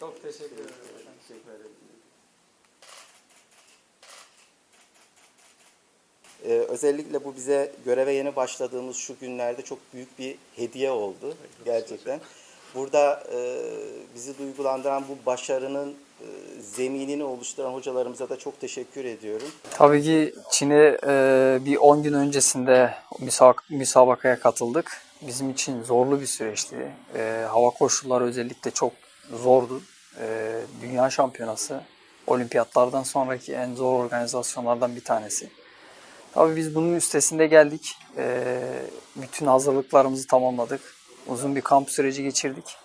Çok teşekkür ederim. Teşekkür ederim. Ee, özellikle bu bize göreve yeni başladığımız şu günlerde çok büyük bir hediye oldu gerçekten. Burada e, bizi duygulandıran bu başarının e, zeminini oluşturan hocalarımıza da çok teşekkür ediyorum. Tabii ki Çin'e e, bir 10 gün öncesinde müsabak- müsabakaya katıldık. Bizim için zorlu bir süreçti. E, hava koşulları özellikle çok zordu. E, Dünya şampiyonası olimpiyatlardan sonraki en zor organizasyonlardan bir tanesi. Tabii biz bunun üstesinde geldik. E, bütün hazırlıklarımızı tamamladık. Uzun bir kamp süreci geçirdik.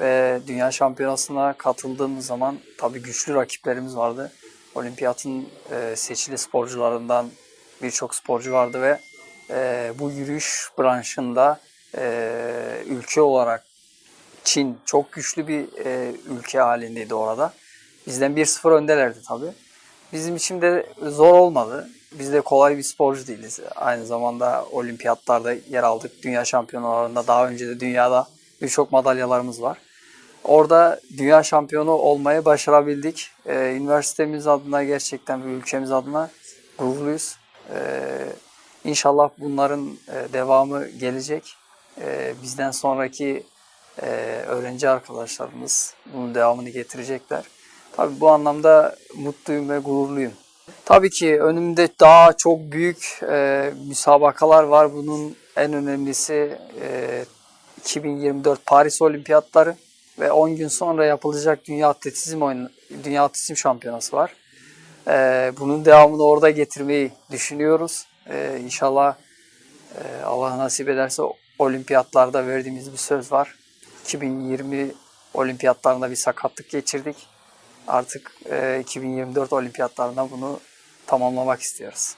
Ve Dünya Şampiyonası'na katıldığımız zaman tabii güçlü rakiplerimiz vardı. Olimpiyatın e, seçili sporcularından birçok sporcu vardı ve e, bu yürüyüş branşında e, ülke olarak Çin çok güçlü bir e, ülke halindeydi orada. Bizden 1-0 öndelerdi tabii. Bizim için de zor olmadı. Biz de kolay bir sporcu değiliz. Aynı zamanda olimpiyatlarda yer aldık. Dünya şampiyonalarında daha önce de dünyada birçok madalyalarımız var. Orada dünya şampiyonu olmayı başarabildik. Ee, üniversitemiz adına gerçekten ve ülkemiz adına gururluyuz. Ee, inşallah bunların e, devamı gelecek. Ee, bizden sonraki e, öğrenci arkadaşlarımız bunun devamını getirecekler. Tabii bu anlamda mutluyum ve gururluyum. Tabii ki önümde daha çok büyük e, müsabakalar var. Bunun en önemlisi e, 2024 Paris Olimpiyatları ve 10 gün sonra yapılacak Dünya Atletizm oyunu, Dünya Atletizm Şampiyonası var. E, bunun devamını orada getirmeyi düşünüyoruz. E, inşallah e, Allah nasip ederse olimpiyatlarda verdiğimiz bir söz var. 2020 olimpiyatlarında bir sakatlık geçirdik. Artık e, 2024 olimpiyatlarında bunu tamamlamak istiyoruz.